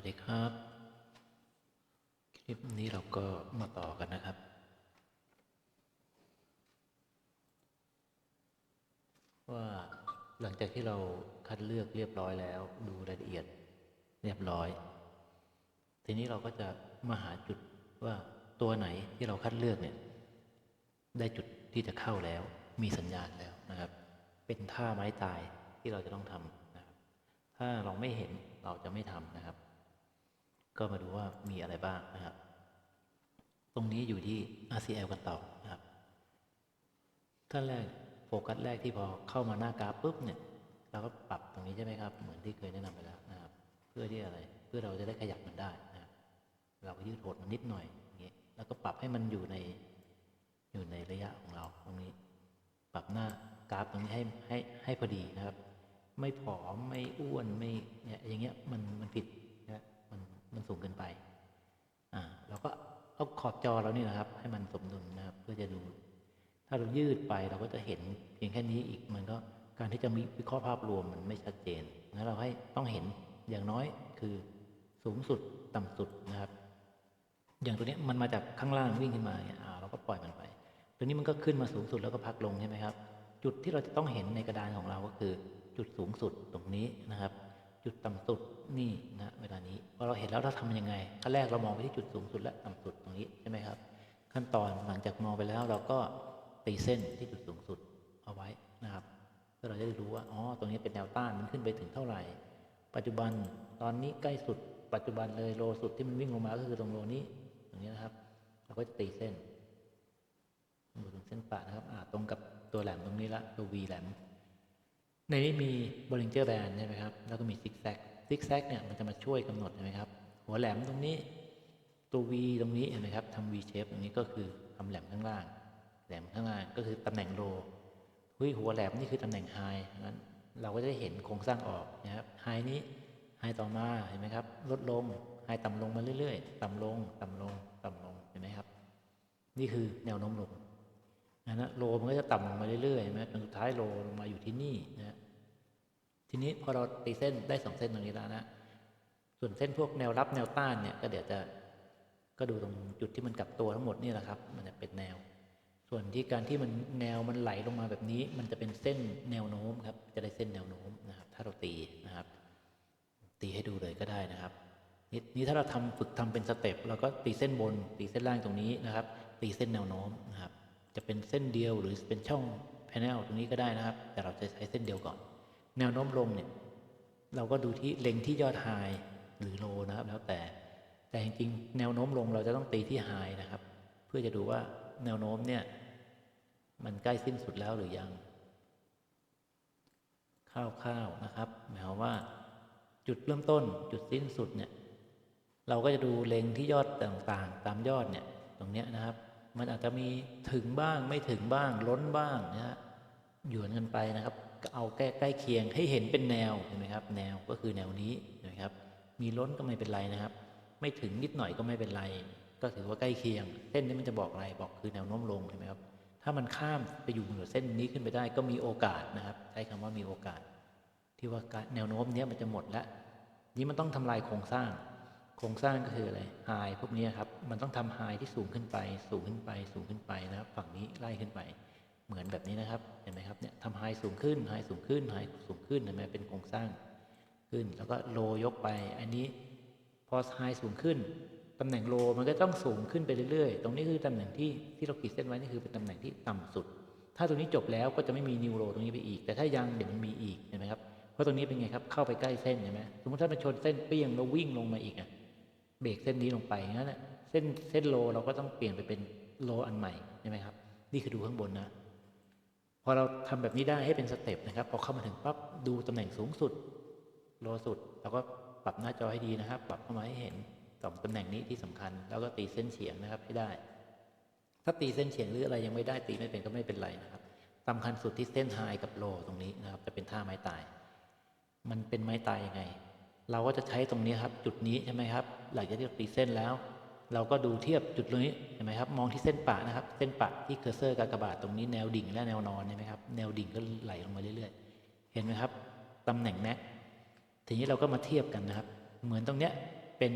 วัสดีครับ คลิปนี้เราก็มาต่อกันนะครับ ว่าหลังจากที่เราคัดเลือกเรียบร้อยแล้ว ดูรายละเอียดเรียบร้อย ทีนี้เราก็จะมาหาจุดว่าตัวไหนที่เราคัดเลือกเนี่ย ได้จุดที่จะเข้าแล้ว มีสัญญาณแล้วนะครับ เป็นท่าไม้ตายที่เราจะต้องทำนะครับถ้าเราไม่เห็นเราจะไม่ทำนะครับ ก็มาดูว่ามีอะไรบ้างนะครับ ตรงนี้อยู่ที่ RCL กันต่อนะครับท่านแรกโฟกัสแรกที่พอเข้ามาหน้ากราฟปุ๊บเนี่ยเราก็ปรับตรงนี้ใช่ไหมครับ เหมือนที่เคยแนะนำไปแล้วนะครับ เพื่อที่อะไรเพื่อเราจะได้ขยับมันได้นะครับเราก็ยืดหดมันนิดหน่อยอย่างเงี้ยแล้วก็ปรับให้มันอยู่ในอยู่ในระยะของเราตรงนี้ ปรับหน้ากราฟตรงนี้ให้ให้ให้พอดีนะครับ ไม่ผอมไม่อ้วนไม่เนี่ยอย่างเงี้ยมันมันผิด มันสูงเกินไป อ่าเราก็เอาขอบจอเรานี่นะครับ ให้มันสมดุลนะครับ เพื่อจะดู ถ้าเรายืดไปเราก็จะเห็นเพียงแค่นี้อีกมันก็การที่จะมีวิเคราะห์ภาพรวมมันไม่ชัดเจนงั้นเราให้ต้องเห็นอย่างน้อยคือสูงสุดต่ำสุดนะครับ อย่างตัวนี้มันมาจากข้างล่างวิ่งขึ้นมาเนี่ยอ่าเราก็ปล่อยมันไป ตัวนี้มันก็ขึ้นมาสูงสุดแล้วก็พักลงใช่ไหมครับ จุดที่เราจะต้องเห็นในกระดานของเราก็คือ จุดสูงสุดตรงนี้นะครับ จุดต่ำสุดนี่นะเวลานี้พอเราเห็นแล้วเราทำยังไงขั้นแรกเรามองไปที่จุดสูงสุดและต่ำสุดตรงนี้ใช่ไหมครับ ขั้นตอนหลังจากมองไปแล้วเราก็ตีเส้นที่จุดสูงสุดเอาไว้นะครับเพื่อเราจะได้รู้ว่าอ๋อตรงนี้เป็นแนวต้านมันขึ้นไปถึงเท่าไหร่ ปัจจุบันตอนนี้ใกล้สุด ปัจจุบันเลยโลสุดที่มันวิ่งลงมาก็คือตรงโลนี้ตรงนี้นะครับ เราก็จะตีเส้นดูตรงเส้นปะนะครับอ่าตรงกับตัวแหลมตรงนี้ละตัว V แหลม ในนี้มี Bollinger Band ใช่ไหมครับ แล้วก็มีซิกแซกซิกแซกเนี่ยมันจะมาช่วยกำหนดใช่ไหมครับ หัวแหลมตรงนี้ ตัว V ตรงนี้เห็นไหมครับทำ V shape ตรงนี้ก็คือทำแหลมข้างล่าง แหลมข้างล่างก็คือตำแหน่งโลเฮ้ยหัวแหลมนี่คือตำแหน่งไฮงั้นเราก็จะได้เห็นโครงสร้างออกนะครับไฮนี้ไฮต่อมาเห็นไหมครับ ลดลงไฮต่ำลงมาเรื่อย ๆ ต่ำลง ต่ำลง ต่ำลงเห็นไหมครับ นี่คือแนวโน้มลง นะฮะโลมันก็จะต่ำลงมาเรื่อยๆใช่ไหมจนสุดท้ายโลลงมาอยู่ที่นี่นะทีนี้พอเราตีเส้นได้สองเส้นตรงนี้แล้วนะส่วนเส้นพวกแนวรับแนวต้านเนี่ย ก็เดี๋ยวจะก็ดูตรงจุดที่มันกลับตัวทั้งหมดนี่แหละครับ มันจะเป็นแนว ส่วนที่การที่มันแนวมันไหลลงมาแบบนี้ มันจะเป็นเส้นแนวโน้มครับ จะได้เส้นแนวโน้มนะครับ ถ้าเราตีนะครับ ตีให้ดูเลยก็ได้นะครับนี่นี่ถ้าเราทำฝึกทำเป็นสเต็ปเราก็ตีเส้นบน ตีเส้นล่างตรงนี้นะครับ ตีเส้นแนวโน้มนะครับ จะเป็นเส้นเดียวหรือเป็นช่องแผนลตรงนี้ก็ได้นะครับ แต่เราจะใช้เส้นเดียวก่อน แนวโน้มลงเนี่ยเราก็ดูที่เล็งที่ยอดไฮหรือโลนะครับ แล้วแต่แต่จริงๆแนวโน้มลงเราจะต้องตีที่ไฮนะครับ เพื่อจะดูว่าแนวโน้มเนี่ย มันใกล้สิ้นสุดแล้วหรือยังคร่าวๆนะครับ หมายความว่าจุดเริ่มต้นจุดสิ้นสุดเนี่ย เราก็จะดูเล็งที่ยอดต่างๆ ตามยอดเนี่ย ตรงเนี้ยนะครับ มันอาจจะมีถึงบ้างไม่ถึงบ้างล้นบ้างนะฮะหยวนกันไปนะครับ เอาใกล้ใกล้เคียงให้เห็นเป็นแนวเห็นไหมครับ แนวก็คือแนวนี้นะครับ มีล้นก็ไม่เป็นไรนะครับ ไม่ถึงนิดหน่อยก็ไม่เป็นไร ก็ถือว่าใกล้เคียง เส้นนี้มันจะบอกอะไรบอกคือแนวโน้มลงเห็นไหมครับ ถ้ามันข้ามไปอยู่เหนือเส้นนี้ขึ้นไปได้ ก็มีโอกาสนะครับ ใช้คำว่ามีโอกาส ที่ว่าแนวโน้มนี้มันจะหมดแล้ว นี่มันต้องทำลายโครงสร้าง โครงสร้างก็คืออะไรไฮพวกนี้ครับ มันต้องทำไฮที่สูงขึ้นไป สูงขึ้นไป สูงขึ้นไปนะครับ ฝั่งนี้ไล่ขึ้นไป เหมือนแบบนี้นะครับ เห็นไหมครับ เนี่ยทำไฮสูงขึ้น ไฮสูงขึ้น ไฮสูงขึ้น เห็นไหมเป็นโครงสร้างขึ้น แล้วก็โลยกไป อันนี้พอไฮสูงขึ้น ตำแหน่งโลมันก็ต้องสูงขึ้นไปเรื่อยๆ ตรงนี้คือตำแหน่งที่ที่เราขีดเส้นไว้นี่คือเป็นตำแหน่งที่ต่ำสุด ถ้าตรงนี้จบแล้วก็จะไม่มีนิวโรตรงนี้ไปอีก แต่ถ้ายังเดี๋ยวมันมีอีก เห็นไหมครับ เพราะตรงนี้เป็นไงครับ เข้าไปใกล้เส้นเห็นไหมสมมติถ้ามันชนเส้นเปี้ยงแล้ววิ่งลงมาอีกอะเบรกเส้นนี้ลงไปงั้นน่ะ เส้นเส้นโลเราก็ต้องเปลี่ยนไปเป็นโลอันใหม่ใช่ไหมครับ นี่คือดูข้างบนนะ พอเราทำแบบนี้ได้ให้เป็นสเต็ปนะครับ พอเข้ามาถึงปั๊บดูตำแหน่งสูงสุด โลสุดเราก็ปรับหน้าจอให้ดีนะครับ ปรับเข้ามาให้เห็นสองตำแหน่งนี้ที่สำคัญ แล้วก็ตีเส้นเฉียงนะครับให้ได้ ถ้าตีเส้นเฉียงหรืออะไรยังไม่ได้ตีไม่เป็นก็ไม่เป็นไรนะครับสำคัญสุดที่เส้นไฮกับโลตรงนี้นะครับจะเป็นท่าไม้ตาย มันเป็นไม้ตายยังไง เราก็จะใช้ตรงนี้ครับ จุดนี้ใช่ไหมครับ หลังจากที่เราตีเส้นแล้ว เราก็ดูเทียบจุดตรงนี้เห็นไหมครับ มองที่เส้นปะนะครับ เส้นปะที่เคอร์เซอร์กากบาทตรงนี้แนวดิ่งและแนวนอนใช่ไหมครับแนวดิ่งก็ไหลลงมาเรื่อยๆ เห็นไหมครับตำแหน่งแม็กทีนี้เราก็มาเทียบกันนะครับ เหมือนตรงเนี้ยเป็น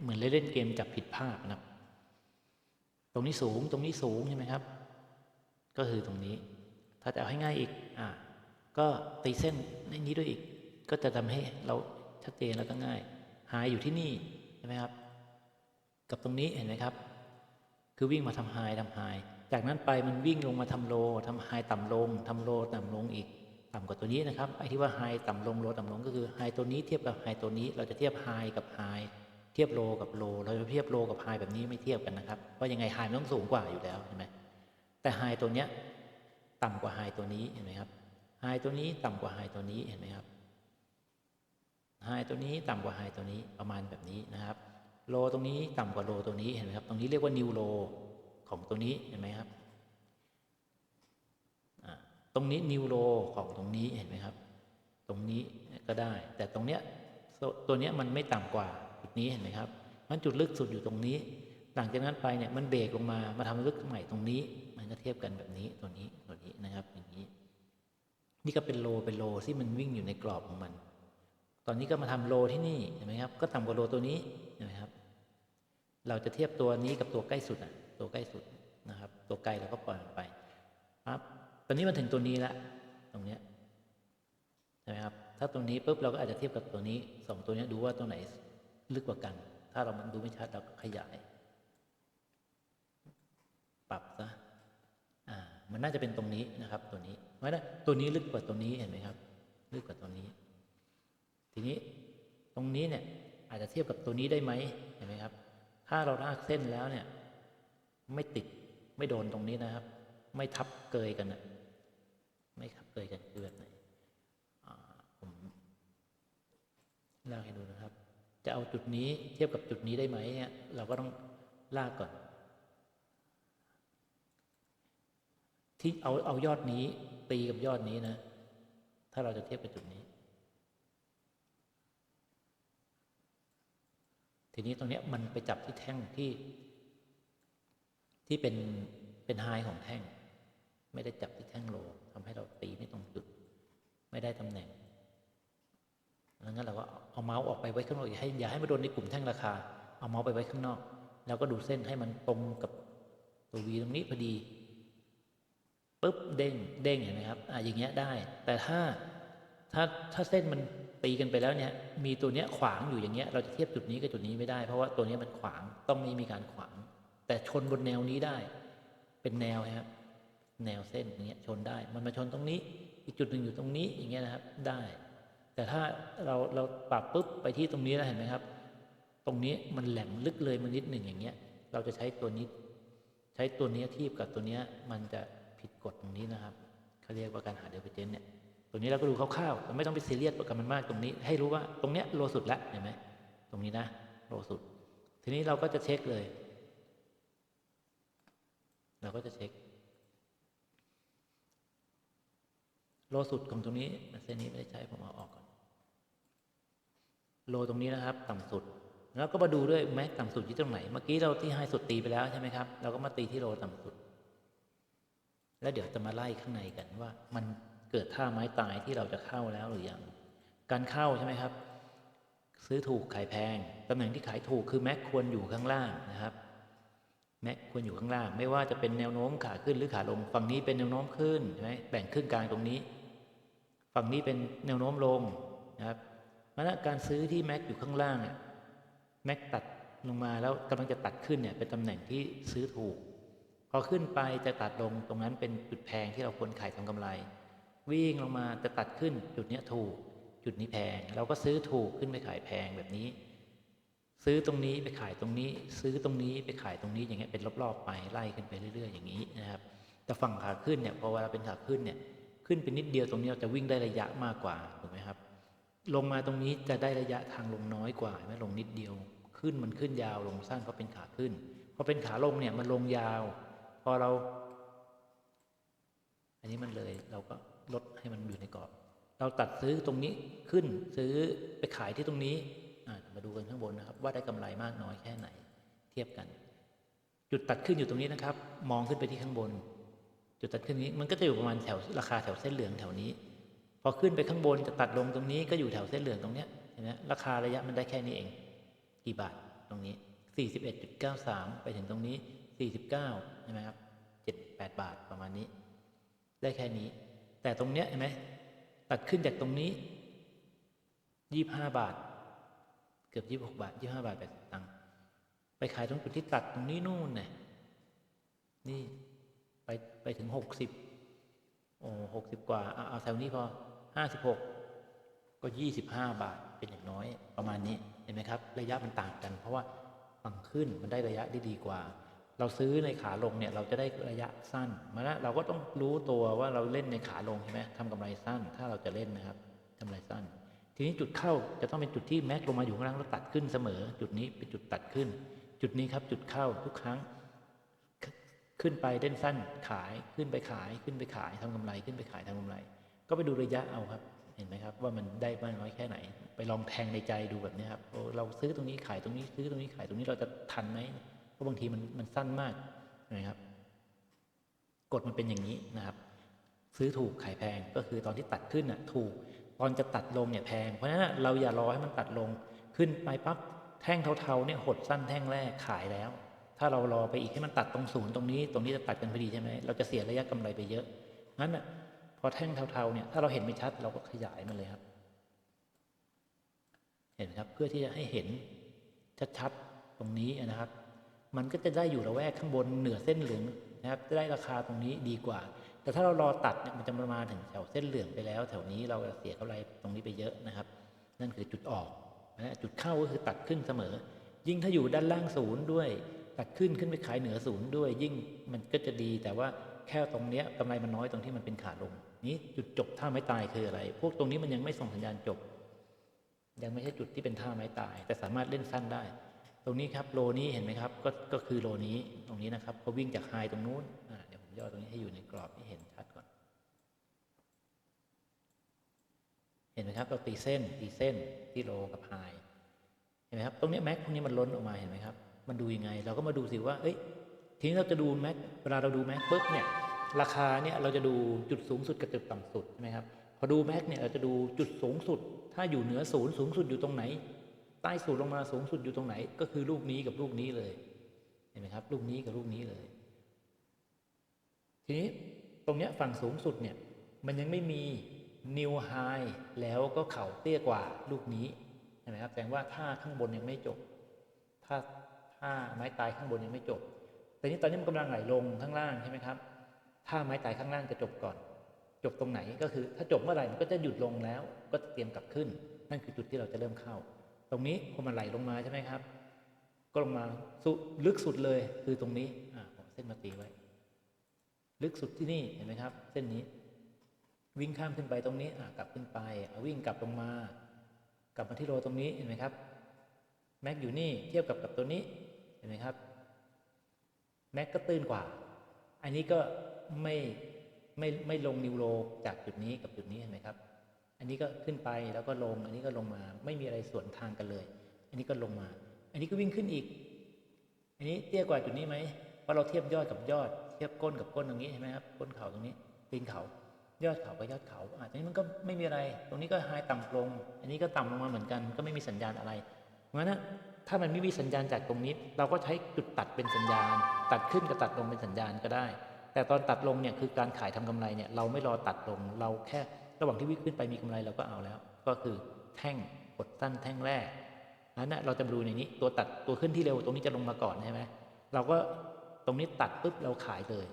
เหมือนเล่นเกมจับผิดภาพนะครับ ตรงนี้สูงตรงนี้สูงใช่ไหมครับ ก็คือตรงนี้ ถ้าจะเอาให้ง่ายอีกอ่าก็ตีเส้นในนี้ด้วยอีก ก็จะทำให้เราชัดเจนแล้วก็ง่าย หายอยู่ที่นี่ใช่ไหมครับ กับตรงนี้เห็นไหมครับ คือวิ่งมาทำไฮทำไฮจากนั้นไปมันวิ่งลงมาทำโลทำไฮต่ำลงทำโลต่ำลงอีกต่ำกว่าตัวนี้นะครับไอ้ที่ว่าไฮต่ำลงโลต่ำลงก็คือไฮตัวนี้เทียบกับไฮตัวนี้ เราจะเทียบไฮกับไฮเทียบโลกับโล เราจะเทียบโลกับไฮแบบนี้ไม่เทียบกันนะครับเพราะยังไงไฮมันต้องสูงกว่าอยู่แล้วใช่ไหมแต่ไฮตัวเนี้ยต่ำกว่าไฮตัวนี้เห็นไหมครับไฮตัวนี้ต่ำกว่าไฮตัวนี้เห็นไหมครับไฮตัวนี้ต่ำกว่าไฮตัวนี้ประมาณแบบนี้นะครับ โลตรงนี้ต่ำกว่าโลตัวนี้เห็นไหมครับ ตรงนี้เรียกว่านิวโลของตัวนี้เห็นไหมครับตรงนี้นิวโลของตรงนี้เห็นไหมครับ ตรงนี้ก็ได้ แต่ตรงเนี้ยตัวเนี้ยมันไม่ต่ำกว่าจุดนี้เห็นไหมครับ มันจุดลึกสุดอยู่ตรงนี้ หลังจากนั้นไปเนี่ยมันเบรกลงมามาทำลึกใหม่ตรงนี้ มันก็เทียบกันแบบนี้ตัวนี้ตัวนี้นะครับอย่างนี้ นี่ก็เป็นโลเป็นโลที่มันวิ่งอยู่ในกรอบของมัน ตอนนี้ก็มาทำโลที่นี่เห็นไหมครับ ก็ต่ำกว่าโลตัวนี้ นไหมครับ เราจะเทียบตัวนี้กับตัวใกล้สุดอะ ตัวใกล้สุดนะครับ ตัวไกลเราก็ปล่อยมันไปปั๊บตอนนี้มันถึงตัวนี้ละตรงเนี้ยใช่ไหมครับ ถ้าตรงนี้ปุ๊บเราก็อาจจะเทียบกับตัวนี้สองตัวเนี้ยดูว่าตัวไหนลึกกว่ากัน ถ้าเรามันดูไม่ชัดเราก็ขยาย ปรับซะอ่า มันน่าจะเป็นตรงนี้นะครับ ตัวนี้เพราะฉะนั้นตัวนี้ลึกกว่าตัวนี้เห็นไหมครับ ลึกกว่าตัวนี้ ทีนี้ตรงนี้เนี่ย อาจจะเทียบกับตัวนี้ได้ไหมเห็นไหมครับ ถ้าเราลากเส้นแล้วเนี่ย ไม่ติดไม่โดนตรงนี้นะครับ ไม่ทับเกยกันนะไม่ทับเกยกันคือแบบไหนผมลากให้ดูนะครับ จะเอาจุดนี้เทียบกับจุดนี้ได้ไหมเนี่ย เราก็ต้องลากก่อน ที่เอาเอายอดนี้ตีกับยอดนี้นะ ถ้าเราจะเทียบกับจุดนี้ ทีนี้ตรงเนี้ยมันไปจับที่แท่งที่ ที่เป็นเป็นไฮของแท่ง ไม่ได้จับที่แท่งโลทำให้เราตีไม่ตรงจุด ไม่ได้ตำแหน่งดังนั้นเราก็เอาเมาส์ออกไปไว้ข้างนอกอย่าให้อย่าให้มาโดนในกลุ่มแท่งราคา เอาเมาส์ไปไว้ข้างนอก แล้วก็ดูเส้นให้มันตรงกับตัววีตรงนี้พอดีปุ๊บเด้งเด้งเห็นไหมครับอ่าอย่างเงี้ยได้ แต่ถ้าถ้าถ้าเส้นมัน ตีกันไปแล้วเนี่ยมีตัวเนี้ยขวางอยู่อย่างเงี้ยเราจะเทียบจุดนี้กับจุดนี้ไม่ได้ เพราะว่าตัวเนี้ยมันขวางต้องไม่มีการขวาง แต่ชนบนแนวนี้ได้ เป็นแนวครับแนวเส้นอย่างเงี้ยชนได้ มันมาชนตรงนี้ อีกจุดหนึ่งอยู่ตรงนี้อย่างเงี้ยนะครับได้ แต่ถ้าเราเราปรับปุ๊บไปที่ตรงนี้แล้วเห็นไหมครับ ตรงนี้มันแหลมลึกเลยมานิดหนึ่งอย่างเงี้ย เราจะใช้ตัวนี้ใช้ตัวเนี้ยเทียบกับตัวเนี้ยมันจะผิดกฎตรงนี้นะครับเขาเรียกว่าการหาเดเวอร์เจนเนี่ย ตัวนี้เราก็ดูคร่าวๆเราไม่ต้องไปซีเรียสกับมันมากตรงนี้ ให้รู้ว่าตรงเนี้ยโลสุดแล้วเห็นไหมตรงนี้นะโลสุด ทีนี้เราก็จะเช็คเลย เราก็จะเช็ค โลสุดของตรงนี้เส้นนี้ไม่ได้ใช้ผมเอาออกก่อน โลตรงนี้นะครับ ต่ำสุด แล้วก็มาดูด้วยแม็กต่ำสุดที่ตรงไหน เมื่อกี้เราที่ไฮสุดตีไปแล้วใช่ไหมครับเราก็มาตีที่โลต่ำสุด แล้วเดี๋ยวจะมาไล่ข้างในกันว่ามัน เกิดท่าไม้ตายที่เราจะเข้าแล้วหรือยัง การเข้าใช่ไหมครับ ซื้อถูกขายแพง ตำแหน่งที่ขายถูกคือแม็กควรอยู่ข้างล่างนะครับ แม็กควรอยู่ข้างล่าง ไม่ว่าจะเป็นแนวโน้มขาขึ้นหรือขาลง ฝั่งนี้เป็นแนวโน้มขึ้นใช่ไหมแบ่งครึ่งกลางตรงนี้ ฝั่งนี้เป็นแนวโน้มลงนะครับเพราะฉะนั้นการซื้อที่แม็กอยู่ข้างล่างเนี่ยแม็กตัดลงมาแล้วกำลังจะตัดขึ้นเนี่ยเป็นตำแหน่งที่ซื้อถูก พอขึ้นไปจะตัดลงตรงนั้นเป็นจุดแพงที่เราควรขายทำกำไร วิ่งลงมาจะตัดขึ้น จุดนี้ถูก จุดนี้แพง เราก็ซื้อถูกขึ้นไปขายแพงแบบนี้ ซื้อตรงนี้ไปขายตรงนี้ ซื้อตรงนี้ไปขายตรงนี้อย่างเงี้ยเป็นรอบๆไปไล่ขึ้นไปเรื่อย ๆ อย่างนี้นะครับ แต่ฝั่งขาขึ้นเนี่ยพอเวลาเป็นขาขึ้นเนี่ยขึ้นเป็นนิดเดียวตรงนี้เราจะวิ่งได้ระยะมากกว่าถูกไหมครับ ลงมาตรงนี้จะได้ระยะทางลงน้อยกว่าไม่ลงนิดเดียว ขึ้นมันขึ้นยาวลงสั้นเพราะเป็นขาขึ้นพอเป็นขาลงเนี่ยมันลงยาว พอเรา อันนี้มันเลยเราก็ ลดให้มันอยู่ในกรอบ เราตัดซื้อตรงนี้ขึ้นซื้อไปขายที่ตรงนี้มาดูกันข้างบนนะครับ ว่าได้กำไรมากน้อยแค่ไหน เทียบกัน จุดตัดขึ้นอยู่ตรงนี้นะครับ มองขึ้นไปที่ข้างบน จุดตัดขึ้นนี้มันก็จะอยู่ประมาณแถวราคาแถวเส้นเหลืองแถวนี้ พอขึ้นไปข้างบนจะตัดลงตรงนี้ก็อยู่แถวเส้นเหลืองตรงเนี้ยเห็นไหมราคาระยะมันได้แค่นี้เอง กี่บาทตรงนี้สี่สิบเอ็ดเก้าสามไปถึงตรงนี้สี่สิบเก้าใช่ไหมครับเจ็ดแปดบาทประมาณนี้ ได้แค่นี้ แต่ตรงเนี้ยเห็นไหมตัดขึ้นจากตรงนี้ยี่ห้าบาท เกือบยี่หกบาทยี่ห้าบาทแปดตังค์ไปขายตรงจุดที่ตัดตรงนี้นู่นเนี่ยนี่ไปไปถึงหกสิบโอ้หกสิบกว่าเอาเอาแถวนี้พอห้าสิบหกก็ยี่สิบห้าบาทเป็นอย่างน้อยประมาณนี้เห็นไหมครับ ระยะมันต่างกัน เพราะว่าฝั่งขึ้นมันได้ระยะได้ดีกว่า เราซื้อในขาลงเนี่ยเราจะได้ระยะสั้นมาแล้วเราก็ต้องรู้ตัวว่าเราเล่นในขาลงใช่ไหมทำกำไรสั้น ถ้าเราจะเล่นนะครับกำไรสั้น ทีนี้จุดเข้าจะต้องเป็นจุดที่แม็กลงมาอยู่ข้างล่างแล้วตัดขึ้นเสมอ จุดนี้เป็นจุดตัดขึ้น จุดนี้ครับจุดเข้าทุกครั้ง ขึ้นไปเล่นสั้นขายขึ้นไปขายขึ้นไปขายทำกำไรขึ้นไปขายทำกำไร ก็ไปดูระยะเอาครับเห็นไหมครับว่ามันได้มากน้อยแค่ไหน ไปลองแทงในใจดูแบบนี้ครับเราซื้อตรงนี้ขายตรงนี้ซื้อตรงนี้ขายตรงนี้เราจะทันไหม เพราะบางทีมันมันสั้นมากนะครับ กฎมันเป็นอย่างนี้นะครับ ซื้อถูกขายแพงก็คือตอนที่ตัดขึ้นอะถูกตอนจะตัดลงเนี่ยแพง เพราะฉะนั้นเราอย่ารอให้มันตัดลงขึ้นไปปั๊บแท่งเทาๆเนี่ยหดสั้นแท่งแรกขายแล้ว ถ้าเรารอไปอีกให้มันตัดตรงศูนย์ตรงนี้ ตรงนี้จะตัดกันพอดีใช่ไหมเราจะเสียระยะกำไรไปเยอะงั้นอะพอแท่งเทาๆเนี่ยถ้าเราเห็นไม่ชัดเราก็ขยายมันเลยครับ เห็นไหมครับเพื่อที่จะให้เห็นชัดๆตรงนี้นะครับ มันก็จะได้อยู่ระแวกข้างบนเหนือเส้นเหลืองนะครับจะได้ราคาตรงนี้ดีกว่า แต่ถ้าเรารอตัดเนี่ยมันจะประมาณถึงแถวเส้นเหลืองไปแล้ว แถวนี้เราจะเสียกำไรตรงนี้ไปเยอะนะครับ นั่นคือจุดออกนะจุดเข้าก็คือตัดขึ้นเสมอ ยิ่งถ้าอยู่ด้านล่างศูนย์ด้วย ตัดขึ้นขึ้นไปขายเหนือศูนย์ด้วย ยิ่งมันก็จะดีแต่ว่าแค่ตรงเนี้ยกำไรมันน้อยตรงที่มันเป็นขาลง นี้จุดจบท่าไม้ตายคืออะไร พวกตรงนี้มันยังไม่ส่งสัญญาณจบ ยังไม่ใช่จุดที่เป็นท่าไม้ตาย แต่สามารถเล่นสั้นได้ ตรงนี้ครับโลนี้เห็นไหมครับ ก็ก็คือโลนี้ตรงนี้นะครับเขาวิ่งจากไฮตรงนู้นเดี๋ยวผมย่อตรงนี้ให้อยู่ในกรอบให้เห็นชัดก่อน เห็นไหมครับเราตีเส้นตีเส้นที่โลกับไฮเห็นไหมครับตรงนี้แม็กพวกนี้มันล้นออกมาเห็นไหมครับมันดูยังไง เราก็มาดูสิว่าเอ้ยทีนี้เราจะดูแม็กเวลาเราดูแม็กปุ๊บเนี่ยราคาเนี่ยเราจะดูจุดสูงสุดกับจุดต่ำสุดใช่ไหมครับพอดูแม็กเนี่ยเราจะดูจุดสูงสุด ถ้าอยู่เหนือศูนย์สูงสุดอยู่ตรงไหน ใต้สุดลงมาสูงสุดอยู่ตรงไหน ก็คือลูกนี้กับลูกนี้เลย เห็นไหมครับ ลูกนี้กับลูกนี้เลย ทีนี้ตรงเนี้ยฝั่งสูงสุดเนี่ย มันยังไม่มีนิวไฮแล้วก็เข่าเตี้ยกว่าลูกนี้เห็นไหมครับแสดงว่าท่าข้างบนยังไม่จบถ้าท่าไม้ตายข้างบนยังไม่จบ แต่นี้ตอนนี้มันกำลังไหลลงข้างล่างใช่ไหมครับท่าไม้ตายข้างล่างจะจบก่อน จบตรงไหนก็คือ ถ้าจบเมื่อไหร่มันก็จะหยุดลงแล้ว ก็เตรียมกลับขึ้น นั่นคือจุดที่เราจะเริ่มเข้า รงนี้พอมันไหลลงมาใช่ไหมครับ ก็ลงมาสุลึกสุดเลยคือตรงนี้อ่าผมเส้นมาตีไว้ ลึกสุดที่นี่เห็นไหมครับ เส้นนี้ วิ่งข้ามขึ้นไปตรงนี้อ่ากลับขึ้นไปอะวิ่งกลับลงมา กลับมาที่โลตรงนี้เห็นไหมครับแม็กอยู่นี่เทียบกับกับตัวนี้เห็นไหมครับแม็กก็ตื้นกว่า อันนี้ก็ไม่ไม่ไม่ลงนิวโรจากจุดนี้กับจุดนี้เห็นไหมครับ อันนี้ก็ขึ้นไปแล้วก็ลง อันนี้ก็ลงมา ไม่มีอะไรสวนทางกันเลย อันนี้ก็ลงมา อันนี้ก็วิ่งขึ้นอีก อันนี้เตี้ยกว่าจุดนี้ไหมเพราะเราเทียบยอดกับยอด เทียบก้นกับก้นตรงนี้ใช่ไหมครับก้นเขาตรงนี้ตีนเขา ยอดเขากับยอดเขาอะทีนี้มันก็ไม่มีอะไร ตรงนี้ก็ไฮต่ำลง อันนี้ก็ต่ำลงมาเหมือนกัน ก็ไม่มีสัญญาณอะไรเพราะฉะนั้นถ้ามันไม่มีสัญญาณจากตรงนี้ เราก็ใช้จุดตัดเป็นสัญญาณ ตัดขึ้นกับตัดลงเป็นสัญญาณก็ได้ แต่ตอนตัดลงเนี่ยคือการขายทำกำไรเนี่ยเราไม่รอตัดลงเราแค่ ระหว่างที่วิ่งขึ้นไปมีกำไรเราก็เอาแล้ว ก็คือแท่งกดสั้นแท่งแรกนั้นนะเราจะดูในนี้ตัวตัดตัวขึ้นที่เร็วตรงนี้จะลงมาก่อนใช่ไหมเราก็ตรงนี้ตัดปุ๊บเราขายเลย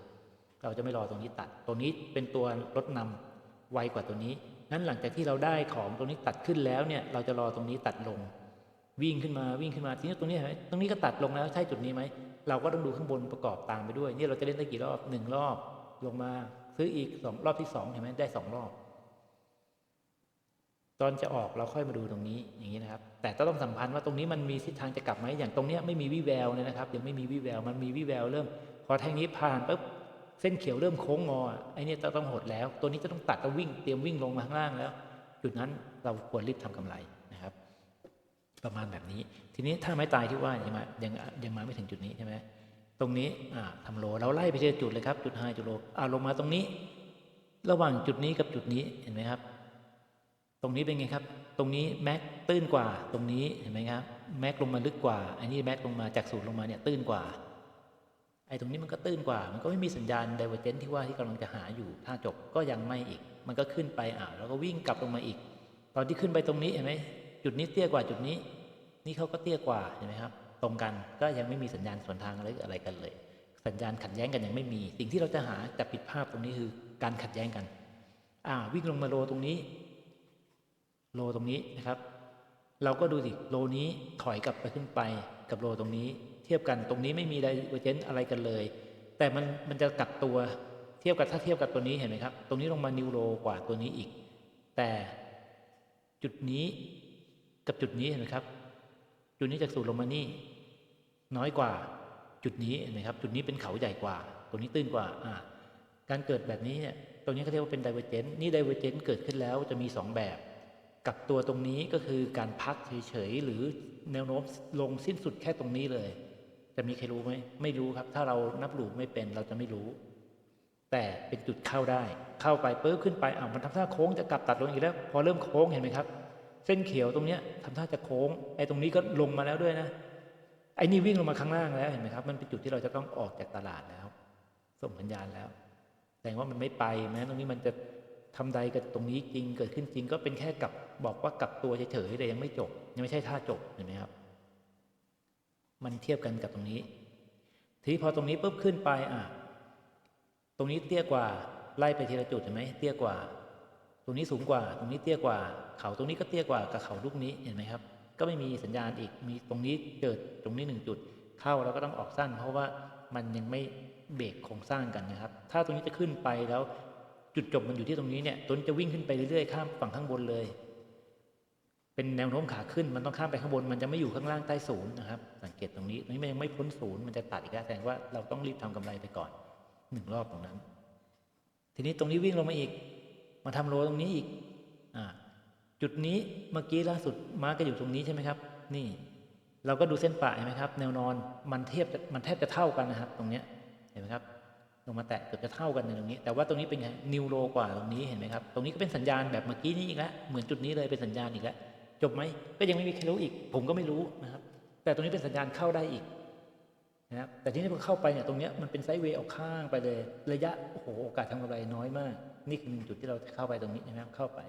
เราจะไม่รอตรงนี้ตัด ตรงนี้เป็นตัวลดนำไวกว่าตัวนี้นั้นหลังจากที่เราได้ของตรงนี้ตัดขึ้นแล้วเนี่ย เราจะรอตรงนี้ตัดลง วิ่งขึ้นมาวิ่งขึ้นมาทีนี้ตรงนี้เห็นไหมตรงนี้ก็ตัดลงแล้วใช่จุดนี้ไหมเราก็ต้องดูข้างบนประกอบตามไปด้วย นี่เราจะเล่นได้กี่รอบหนึ่งรอบลงมาซื้ออีกสองรอบที่สองเห็นไหมได้สองรอบ ตอนจะออกเราค่อยมาดูตรงนี้อย่างนี้นะครับ แต่ต้องสัมพันธ์ว่าตรงนี้มันมีทิศทางจะกลับไหมอย่างตรงนี้ไม่มีวิแววเลยนะครับ ยังไม่มีวิแววมันมีวิแววเริ่ม พอแท่งนี้ผ่านปุ๊บเส้นเขียวเริ่มโค้งงอไอ้นี่จะต้องหดแล้ว ตัวนี้จะต้องตัดแล้ววิ่งเตรียมวิ่งลงมาข้างล่างแล้ว จุดนั้นเราควรรีบทำกำไรนะครับ ประมาณแบบนี้ ทีนี้ถ้าไม่ตายที่ว่ายังมายังยังมาไม่ถึงจุดนี้ใช่ไหมตรงนี้อ่าทำโลเราไล่ไปทีละจุดเลยครับ จุดไฮจุดโลอ่าลงมาตรงนี้ ระหว่างจุดนี้กับจุดนี้เห็นไหมครับ ตรงนี้เป็นไงครับ ตรงนี้แม็กตื้นกว่า ตรงนี้เห็นไหมครับแม็กลงมาลึกกว่า อันนี้แม็กลงมาจากศูนย์ลงมาเนี่ยตื้นกว่า ไอ้ตรงนี้มันก็ตื้นกว่า มันก็ไม่มีสัญญาณไดเวอร์เจนที่ว่าที่กำลังจะหาอยู่ ถ้าจบก็ยังไม่อีก มันก็ขึ้นไปอ่าวแล้วก็วิ่งกลับลงมาอีก ตอนที่ขึ้นไปตรงนี้เห็นไหมจุดนี้เตี้ยกว่าจุดนี้ นี่เขาก็เตี้ยกว่าเห็นไหมครับ ตรงกันก็ยังไม่มีสัญญาณสวนทางอะไรอะไรกันเลย สัญญาณขัดแย้งกันยังไม่มี สิ่งที่เราจะหาจะปิดภาพตรงนี้คือการขัดแย้งกัน อ่าวิ่งลงมาโลตรงนี้ โลตรงนี้นะครับ เราก็ดูสิโลนี้ถอยกลับไปขึ้นไปกับโลตรงนี้ เทียบกันตรงนี้ไม่มีไดเวอร์เจนอะไรกันเลย แต่มันมันจะกลับตัวเทียบกับถ้าเทียบกับตัวนี้เห็นไหมครับ ตรงนี้ลงมานิวโลกว่าตัวนี้อีก แต่จุดนี้กับจุดนี้เห็นไหมครับ จุดนี้จากศูนย์ลงมานี่ น้อยกว่าจุดนี้เห็นไหมครับ จุดนี้เป็นเขาใหญ่กว่า ตัวนี้ตื้นกว่าอ่าการเกิดแบบนี้เนี่ยตรงนี้เขาเรียกว่าเป็นไดเวอร์เจนนี่ไดเวอร์เจนเกิดขึ้นแล้วจะมีสองแบบ กับตัวตรงนี้ก็คือการพักเฉยๆหรือแนวโน้มลงสิ้นสุดแค่ตรงนี้เลย จะมีใครรู้ไหมไม่รู้ครับ ถ้าเรานับหลูไม่เป็นเราจะไม่รู้ แต่เป็นจุดเข้าได้ เข้าไปปุ๊บขึ้นไปอ่ามันทำท่าโค้งจะกลับตัดลงอีกแล้ว พอเริ่มโค้งเห็นไหมครับ เส้นเขียวตรงเนี้ยทำท่าจะโค้งไอ้ตรงนี้ก็ลงมาแล้วด้วยนะไอ้นี่วิ่งลงมาข้างล่างแล้วเห็นไหมครับ มันเป็นจุดที่เราจะต้องออกจากตลาดแล้ว ส่งสัญญาณแล้วแสดงว่ามันไม่ไปแม้ตรงนี้มันจะ ทำใดกับตรงนี้จริงเกิดขึ้นจริงก็เป็นแค่กลับบอกว่ากลับตัวเฉยๆแต่ยังไม่จบ ยังไม่ใช่ท่าจบเห็นไหมครับ มันเทียบกันกับตรงนี้ ทีนี้พอตรงนี้ปุ๊บขึ้นไปอะตรงนี้เตี้ยกว่าไล่ไปทีละจุดเห็นไหมเตี้ยกว่า ตรงนี้สูงกว่า ตรงนี้เตี้ยกว่า เขาตรงนี้ก็เตี้ยกว่ากับเขาลูกนี้เห็นไหมครับ ก็ไม่มีสัญญาณอีกมีตรงนี้เกิดตรงนี้หนึ่งจุด เข้าเราก็ต้องออกสั้น เพราะว่ามันยังไม่เบรกโครงสร้างกันนะครับ ถ้าตรงนี้จะขึ้นไปแล้ว จุดจบมันอยู่ที่ตรงนี้เนี่ยตนจะวิ่งขึ้นไปเรื่อยๆข้ามฝั่งข้างบนเลย เป็นแนวโน้มขาขึ้นมันต้องข้ามไปข้างบน มันจะไม่อยู่ข้างล่างใต้ศูนย์นะครับ สังเกตตรงนี้ตรงนี้มันยังไม่พ้นศูนย์มันจะตัดอีกแล้วแสดงว่าเราต้องรีบทำกำไรไปก่อนหนึ่งรอบตรงนั้น ทีนี้ตรงนี้วิ่งลงมาอีก มาทำโลตรงนี้อีกอ่าจุดนี้เมื่อกี้ล่าสุดมาร์กก็อยู่ตรงนี้ใช่ไหมครับ นี่ เราก็ดูเส้นปะเห็นไหมครับ แนวนอนมันเทียบมันแทบจะเท่ากันนะครับ ตรงเนี้ยเห็นไหมครับ ลงมาแตะเกือบจะเท่ากันในตรงนี้ แต่ว่าตรงนี้เป็นไงนิวโรกว่าตรงนี้เห็นไหมครับ ตรงนี้ก็เป็นสัญญาณแบบเมื่อกี้นี้อีกแล้วเหมือนจุดนี้เลยเป็นสัญญาณอีกแล้วจบไหมก็ยังไม่มีใครรู้อีก ผมก็ไม่รู้นะครับ แต่ตรงนี้เป็นสัญญาณเข้าได้อีกนะครับแต่ที่นี่พอเข้าไปเนี่ยตรงนี้มันเป็นไซด์เวย์ออกข้างไปเลย ระยะโอ้โหโอกาสทำกำไรน้อยมาก นี่คือหนึ่งจุดที่เราเข้าไปตรงนี้นะครับเข้าไป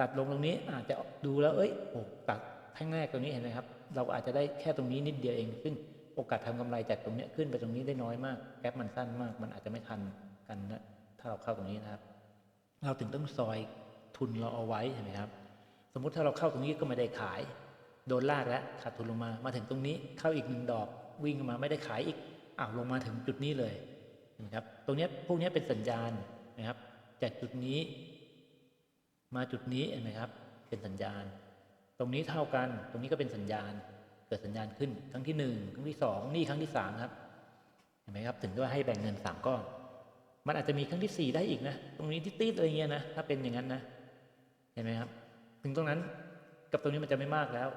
ตัดลงตรงนี้อาจจะดูแล้วเอ้ยโอ้ตัดแท่งแรกตรงนี้เห็นไหมครับ เราอาจจะได้แค่ตรงนี้นิดเดียวเองซึ่ง โอกาสทำกำไรจากตรงนี้ขึ้นไปตรงนี้ได้น้อยมาก แกลบมันสั้นมาก มันอาจจะไม่ทันกันนะถ้าเราเข้าตรงนี้นะครับ เราถึงต้องซอยทุนเราเอาไว้เห็นไหมครับ สมมุติถ้าเราเข้าตรงนี้ก็ไม่ได้ขาย โดนลากแล้วขาดทุนลงมา มาถึงตรงนี้เข้าอีกหนึ่งดอก วิ่งมาไม่ได้ขายอีกอ้าวลงมาถึงจุดนี้เลยนะครับ ตรงนี้พวกนี้เป็นสัญญาณนะครับ จากจุดนี้ มาจุดนี้เห็นไหมครับ เป็นสัญญาณ ตรงนี้เท่ากัน ตรงนี้ก็เป็นสัญญาณ เกิดสัญญาณขึ้นครั้งที่หนึ่งครั้งที่สองนี่ครั้งที่สามครับ เห็นไหมครับ ถึงด้วยให้แบ่งเงินสามก้อน มันอาจจะมีครั้งที่สี่ได้อีกนะ ตรงนี้ที่ติดอะไรเงี้ยนะ ถ้าเป็นอย่างนั้นนะ เห็นไหมครับ ถึงตรงนั้นกับตรงนี้มันจะไม่มากแล้ว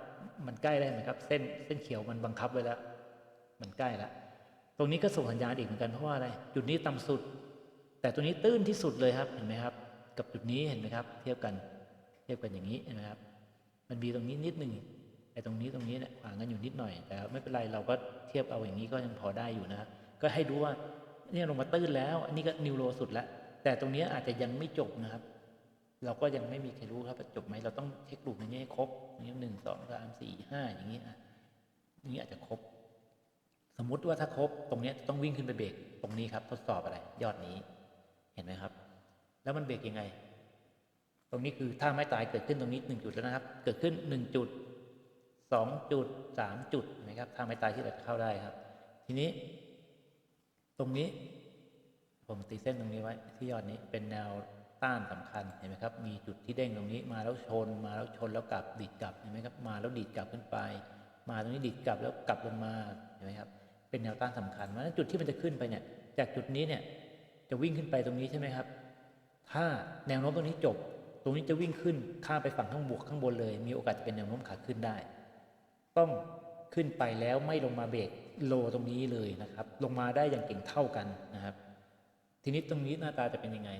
มันใกล้ได้ไหมครับ เส้นเส้นเขียวมันบังคับไว้แล้ว มันใกล้ล้วตรงนี้ก็ส่งสัญญาณอีกเหมือนกันเพราะว่าอะไร จุดนี้ต่ำสุด แต่ตัวนี้ตื้นที่สุดเลยครับ เห็นไหมครับ กับจุดนี้เห็นไหมครับ เทียบกัน เทียบกันอย่างนี้เห็นไหมครับ มันมีตรงนี้นิดหนึ่ง ไอ้ตรงนี้ตรงนี้เนี่ยขวางกันอยู่นิดหน่อย แต่ไม่เป็นไรเราก็เทียบเอาอย่างนี้ก็ยังพอได้อยู่นะครับก็ให้ดูว่าเนี่ยลงมาตื้นแล้ว อันนี้ก็นิวโรสุดแล้ว แต่ตรงนี้อาจจะยังไม่จบนะครับ เราก็ยังไม่มีใครรู้ครับจบไหมเราต้องเช็คลูปในนี้ให้ครบอย่างนี้หนึ่งสองสามสี่ห้าอย่างนี้อะอย่างนี้อาจจะครบ สมมุติว่าถ้าครบ ตรงนี้ต้องวิ่งขึ้นไปเบรกตรงนี้ครับ ทดสอบอะไร ยอดนี้ เห็นไหมครับ แล้วมันเบรกยังไง ตรงนี้คือถ้าไม่ตายเกิดขึ้นตรงนี้หนึ่งจุดแล้วนะครับ เกิดขึ้นหนึ่งจุด สองจุดสามจุดเห็นไหมครับถ้าไม่ตายที่เราจะเข้าได้ครับ ทีนี้ ตรงนี้ผมตีเส้นตรงนี้ไว้ ที่ยอดนี้เป็นแนวต้านสำคัญเห็นไหมครับ มีจุดที่เด้งตรงนี้มาแล้วชน มาแล้วชนแล้วกลับดีดกลับเห็นไหมครับ มาแล้วดีดกลับขึ้นไป มาตรงนี้ดีดกลับแล้วกลับลงมาเห็นไหมครับ เป็นแนวต้านสำคัญเพราะฉะนั้นจุดที่มันจะขึ้นไปเนี่ยจากจุดนี้เนี่ยจะวิ่งขึ้นไปตรงนี้ใช่ไหมครับ ถ้าแนวโน้มตรงนี้จบ ตรงนี้จะวิ่งขึ้นข้ามไปฝั่งข้างบวกข้างบนเลย มีโอกาสจะเป็นแนวโน้มขาขึ้นได้ ต้องขึ้นไปแล้วไม่ลงมาเบรกโลตรงนี้เลยนะครับ ลงมาได้อย่างเก่งเท่ากันนะครับ ทีนี้ตรงนี้หน้าตาจะเป็นยังไง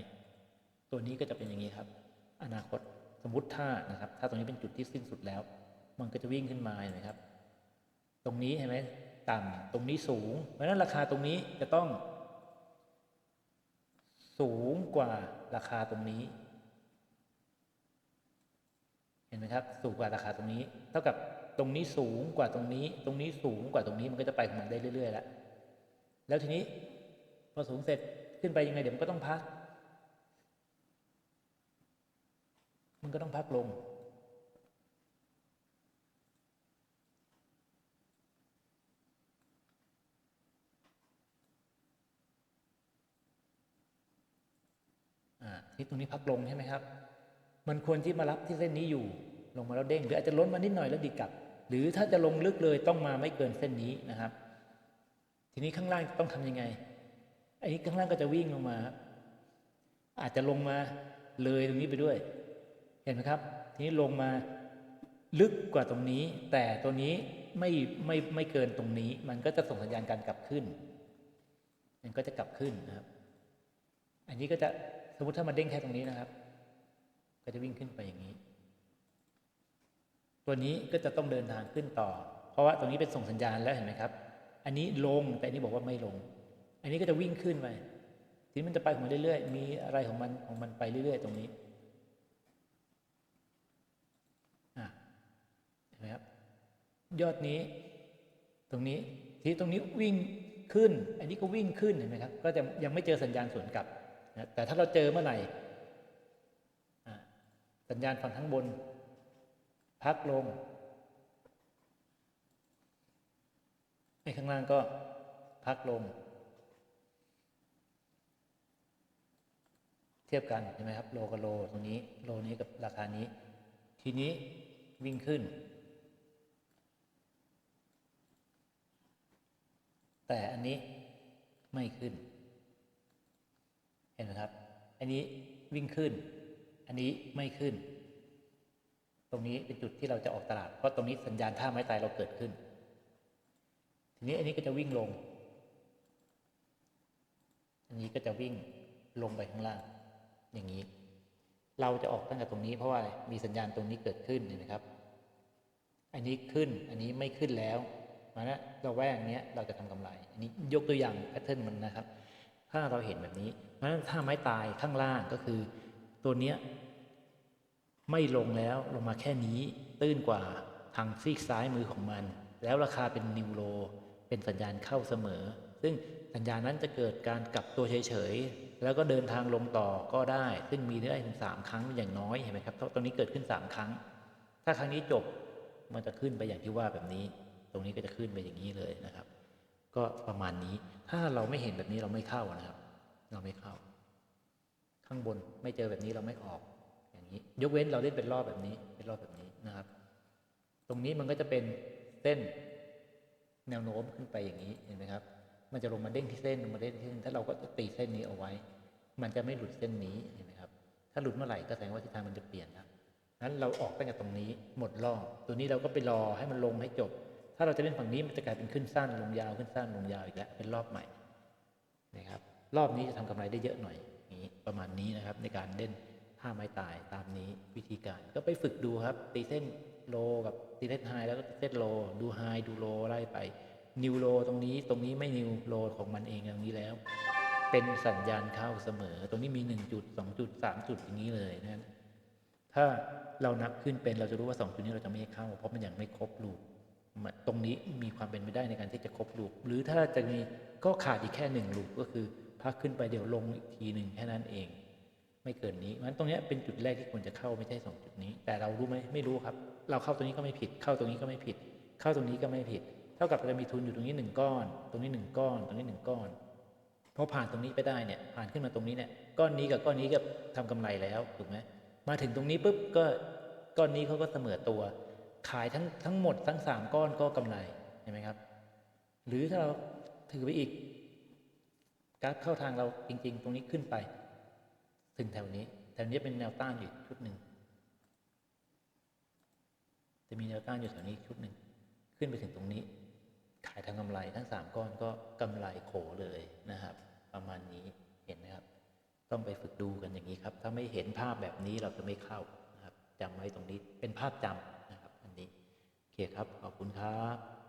ตัวนี้ก็จะเป็นอย่างนี้ครับ อนาคตสมมติถ้านะครับ ถ้าตรงนี้เป็นจุดที่สิ้นสุดแล้ว มันก็จะวิ่งขึ้นมาเห็นไหมครับ ตรงนี้เห็นไหมต่ำตรงนี้สูง เพราะฉะนั้นราคาตรงนี้จะต้อง สูงกว่าราคาตรงนี้ เห็นไหมครับ สูงกว่าราคาตรงนี้ เท่ากับ ตรงนี้สูงกว่าตรงนี้ ตรงนี้สูงกว่าตรงนี้มันก็จะไปของมันได้เรื่อยๆแล้วแล้วทีนี้พอสูงเสร็จขึ้นไปยังไงเดี๋ยวมันก็ต้องพัก มันก็ต้องพักลง อ่าที่ตรงนี้พักลงใช่ไหมครับ มันควรที่มารับที่เส้นนี้อยู่ ลงมาแล้วเด้ง หรืออาจจะล้นมานิดหน่อยแล้วดีกลับ หรือถ้าจะลงลึกเลยต้องมาไม่เกินเส้นนี้นะครับ ทีนี้ข้างล่างต้องทำยังไงไอ้นี้ข้างล่างก็จะวิ่งลงมา อาจจะลงมาเลยตรงนี้ไปด้วย เห็นไหมครับ ทีนี้ลงมาลึกกว่าตรงนี้ แต่ตัวนี้ไม่ไม่ไม่เกินตรงนี้ มันก็จะส่งสัญญาณการกลับขึ้น มันก็จะกลับขึ้นนะครับ อันนี้ก็จะสมมติถ้ามันเด้งแค่ตรงนี้นะครับ ก็จะวิ่งขึ้นไปอย่างนี้ ตัวนี้ก็จะต้องเดินทางขึ้นต่อ เพราะว่าตรงนี้เป็นส่งสัญญาณแล้วเห็นไหมครับ อันนี้ลงแต่อันนี้บอกว่าไม่ลง อันนี้ก็จะวิ่งขึ้นไปทีนี้มันจะไปของมันเรื่อยๆ มีอะไรของมันของมันไปเรื่อยๆ ตรงนี้เห็นไหมครับ ยอดนี้ ตรงนี้ ทีตรงนี้วิ่งขึ้น อันนี้ก็วิ่งขึ้นเห็นไหมครับ ก็จะยังไม่เจอสัญญาณสวนกลับ แต่ถ้าเราเจอเมื่อไหร่สัญญาณฝั่งข้างบน พักลงไอ้ข้างล่างก็พักลง เทียบกันเห็นไหมครับ โลกับโลตรงนี้ โลนี้กับราคานี้ ทีนี้วิ่งขึ้น แต่อันนี้ไม่ขึ้น เห็นไหมครับ อันนี้วิ่งขึ้น อันนี้ไม่ขึ้น ตรงนี้เป็นจุดที่เราจะออกตลาด เพราะตรงนี้สัญญาณท่าไม้ตายเราเกิดขึ้น ทีนี้อันนี้ก็จะวิ่งลง อันนี้ก็จะวิ่งลงไปข้างล่าง อย่างนี้ เราจะออกตั้งแต่ตรงนี้เพราะว่าอะไรมีสัญญาณตรงนี้เกิดขึ้นเห็นไหมครับ อันนี้ขึ้น อันนี้ไม่ขึ้นแล้วมานะเราแวกเนี้ยเราจะทำกำไร อันนี้ยกตัวอย่างแพทเทิร์นมันนะครับ ถ้าเราเห็นแบบนี้เพราะฉะนั้นถ้าไม้ตายข้างล่างก็คือ ตัวเนี้ย ไม่ลงแล้วลงมาแค่นี้ ตื้นกว่าทางซีกซ้ายมือของมัน แล้วราคาเป็นนิวโร เป็นสัญญาณเข้าเสมอ ซึ่งสัญญาณนั้นจะเกิดการกลับตัวเฉยๆ แล้วก็เดินทางลงต่อก็ได้ ซึ่งมีได้ถึงสามครั้งอย่างน้อยเห็นไหมครับตรงนี้เกิดขึ้นสามครั้ง ถ้าครั้งนี้จบมันจะขึ้นไปอย่างที่ว่าแบบนี้ ตรงนี้ก็จะขึ้นไปอย่างนี้เลยนะครับ ก็ประมาณนี้ ถ้าเราไม่เห็นแบบนี้เราไม่เข้านะครับ เราไม่เข้า ข้างบนไม่เจอแบบนี้เราไม่ออก นี้ ยกเว้นเราเล่นเป็นรอบแบบนี้ เป็นรอบแบบนี้นะครับ ตรงนี้มันก็จะเป็นเส้นแนวโน้มขึ้นไปอย่างนี้เห็นไหมครับ มันจะลงมาเด้งที่เส้นลงมาเด้งที่เส้นถ้าเราก็จะตีเส้นนี้เอาไว้ มันจะไม่หลุดเส้นนี้เห็นไหมครับ ถ้าหลุดเมื่อไหร่ก็แสดงว่าทิศทางมันจะเปลี่ยนนะนั้นเราออกตั้งแต่ตรงนี้หมดรอบตัวนี้เราก็ไปรอให้มันลงให้จบ ถ้าเราจะเล่นฝั่งนี้มันจะกลายเป็นขึ้นสั้นลงยาวขึ้นสั้นลงยาวอีกแล้วเป็นรอบใหม่นะครับ รอบนี้จะทำกำไรได้เยอะหน่อยนี้ประมาณนี้นะครับในการเล่น ท่าไม้ตายตามนี้วิธีการก็ไปฝึกดูครับ ตีเส้นโลกับตีเส้นไฮแล้วก็ตีเส้นโล ดูไฮดูโลไล่ไป นิวโลตรงนี้ตรงนี้ไม่นิวโลของมันเองตรงนี้แล้ว เป็นสัญญาณเข้าเสมอ ตรงนี้มี1จุด2จุด3จุดอย่างนี้เลยนะถ้าเรานับขึ้นเป็นเราจะรู้ว่า2จุดนี้เราจะไม่เข้า เพราะมันยังไม่ครบลูปมันตรงนี้มีความเป็นไปได้ในการที่จะครบลูปหรือถ้าจะมีก็ขาดอีกแค่หนึ่งลูปก็คือพักขึ้นไปเดี๋ยวลงอีกทีหนึ่งแค่นั้นเอง ไม่เกินนี้เพราะฉะนั้นตรงนี้เป็นจุดแรกที่ควรจะเข้าไม่ใช่สองจุดนี้ แต่เรารู้ไหมไม่รู้ครับ เราเข้าตรงนี้ก็ไม่ผิด เข้าตรงนี้ก็ไม่ผิด เข้าตรงนี้ก็ไม่ผิด เท่ากับเราจะมีทุนอยู่ตรงนี้หนึ่งก้อน ตรงนี้หนึ่งก้อน ตรงนี้หนึ่งก้อนพอผ่านตรงนี้ไปได้เนี่ย ผ่านขึ้นมาตรงนี้เนี่ยก้อนนี้กับก้อนนี้ก็ทำกำไรแล้วถูกไหมมาถึงตรงนี้ปุ๊บก็ก้อนนี้เขาก็เสมอตัว ขายทั้งทั้งหมดทั้งสามก้อนก็กำไรเห็นไหมครับ หรือถ้าเราถือไปอีกกราฟเข้าทางเราจริง ๆ ตรงนี้ขึ้นไป ถึงแถวนี้ แถวนี้เป็นแนวต้านอยู่ชุดหนึ่งจะมีแนวต้านอยู่แถวนี้ชุดหนึ่งขึ้นไปถึงตรงนี้ ขายทางกำไรทั้งสามก้อนก็กำไรโขเลยนะครับ ประมาณนี้เห็นไหมครับ ต้องไปฝึกดูกันอย่างนี้ครับ ถ้าไม่เห็นภาพแบบนี้เราจะไม่เข้านะครับจำไว้ตรงนี้เป็นภาพจำนะครับ อันนี้โอเคครับขอบคุณครับ